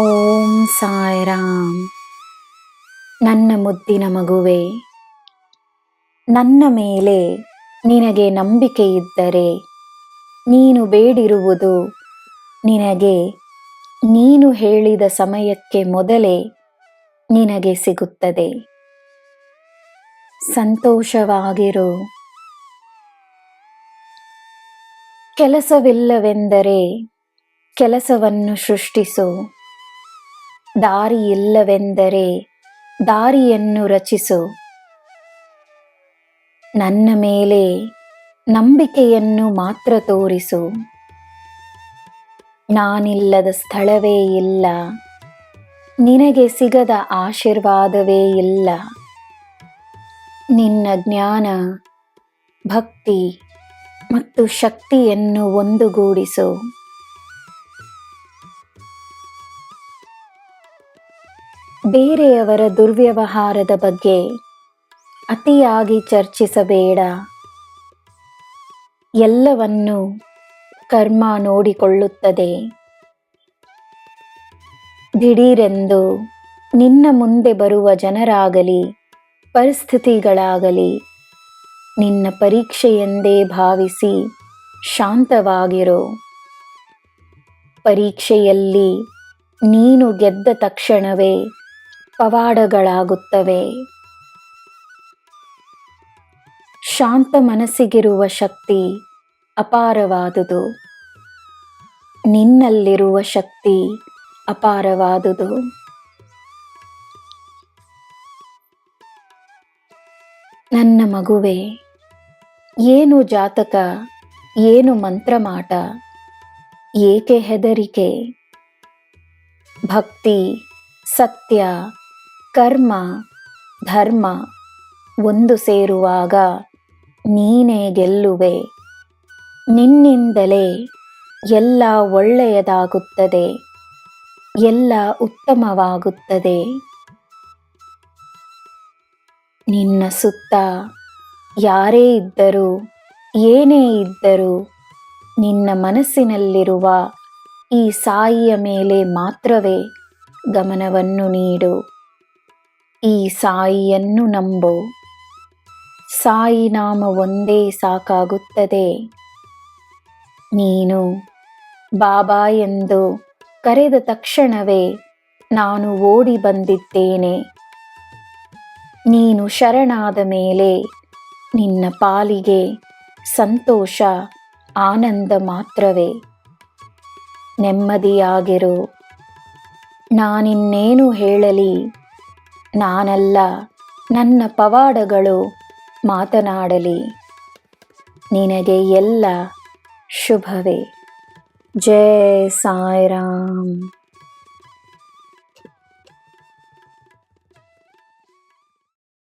ಓಂ ಸಾಯಿರಾಮ್. ನನ್ನ ಮುದ್ದಿನ ಮಗುವೆ, ನನ್ನ ಮೇಲೆ ನಿನಗೆ ನಂಬಿಕೆ ಇದ್ದರೆ ನೀನು ಬೇಡಿರುವುದು ನಿನಗೆ. ನೀನು ಹೇಳಿದ ಸಮಯಕ್ಕೆ ಮೊದಲೇ ನಿನಗೆ ಸಿಗುತ್ತದೆ. ಸಂತೋಷವಾಗಿರು. ಕೆಲಸವಿಲ್ಲವೆಂದರೆ ಕೆಲಸವನ್ನು ಸೃಷ್ಟಿಸು. ದಾರಿ ಇಲ್ಲವೆಂದರೆ ದಾರಿಯನ್ನು ರಚಿಸು. ನನ್ನ ಮೇಲೆ ನಂಬಿಕೆಯನ್ನು ಮಾತ್ರ ತೋರಿಸು. ನಾನಿಲ್ಲದ ಸ್ಥಳವೇ ಇಲ್ಲ. ನಿನಗೆ ಸಿಗದ ಆಶೀರ್ವಾದವೇ ಇಲ್ಲ. ನಿನ್ನ ಜ್ಞಾನ, ಭಕ್ತಿ ಮತ್ತು ಶಕ್ತಿಯನ್ನು ಒಂದುಗೂಡಿಸು. ಬೇರೆಯವರ ದುರ್ವ್ಯವಹಾರದ ಬಗ್ಗೆ ಅತಿಯಾಗಿ ಚರ್ಚಿಸಬೇಡ. ಎಲ್ಲವನ್ನು ಕರ್ಮ ನೋಡಿಕೊಳ್ಳುತ್ತದೆ. ದಿಢೀರೆಂದು ನಿನ್ನ ಮುಂದೆ ಬರುವ ಜನರಾಗಲಿ, ಪರಿಸ್ಥಿತಿಗಳಾಗಲಿ, ನಿನ್ನ ಪರೀಕ್ಷೆಯೆಂದೇ ಭಾವಿಸಿ ಶಾಂತವಾಗಿರು. ಪರೀಕ್ಷೆಯಲ್ಲಿ ನೀನು ಗೆದ್ದ ತಕ್ಷಣವೇ ಪವಾಡಗಳಾಗುತ್ತವೆ. ಶಾಂತ ಮನಸ್ಸಿಗಿರುವ ಶಕ್ತಿ ಅಪಾರವಾದುದು. ನಿನ್ನಲ್ಲಿರುವ ಶಕ್ತಿ ಅಪಾರವಾದುದು. ನನ್ನ ಮಗುವೆ, ಏನು ಜಾತಕ, ಏನು ಮಂತ್ರಮಾಟ, ಏಕೆ ಹೆದರಿಕೆ? ಭಕ್ತಿ, ಸತ್ಯ ಕರ್ಮ, ಧರ್ಮ ಒಂದು ಸೇರುವಾಗ ನೀನೇ ಗೆಲ್ಲುವೆ. ನಿನ್ನಿಂದಲೇ ಎಲ್ಲ ಒಳ್ಳೆಯದಾಗುತ್ತದೆ, ಎಲ್ಲ ಉತ್ತಮವಾಗುತ್ತದೆ. ನಿನ್ನ ಸುತ್ತ ಯಾರೇ ಇದ್ದರೂ, ಏನೇ ಇದ್ದರೂ ನಿನ್ನ ಮನಸ್ಸಿನಲ್ಲಿರುವ ಈ ಸಾಯಿಯ ಮೇಲೆ ಮಾತ್ರವೇ ಗಮನವನ್ನು ನೀಡು. ಈ ಸಾಯಿಯನ್ನು ನಂಬು. ಸಾಯಿ ನಾಮ ಒಂದೇ ಸಾಕಾಗುತ್ತದೆ. ನೀನು ಬಾಬಾ ಎಂದು ಕರೆದ ತಕ್ಷಣವೇ ನಾನು ಓಡಿ ಬಂದಿದ್ದೇನೆ. ನೀನು ಶರಣಾದ ಮೇಲೆ ನಿನ್ನ ಪಾಲಿಗೆ ಸಂತೋಷ, ಆನಂದ ಮಾತ್ರವೇ. ನೆಮ್ಮದಿಯಾಗಿರು. ನಾನಿನ್ನೇನು ಹೇಳಲಿ? ನಾನಲ್ಲ ನನ್ನ ಪವಾಡಗಳು ಮಾತನಾಡಲಿ. ನಿನಗೆ ಎಲ್ಲ ಶುಭವೇ. ಜಯ ಸಾಯಿರಾಮ್.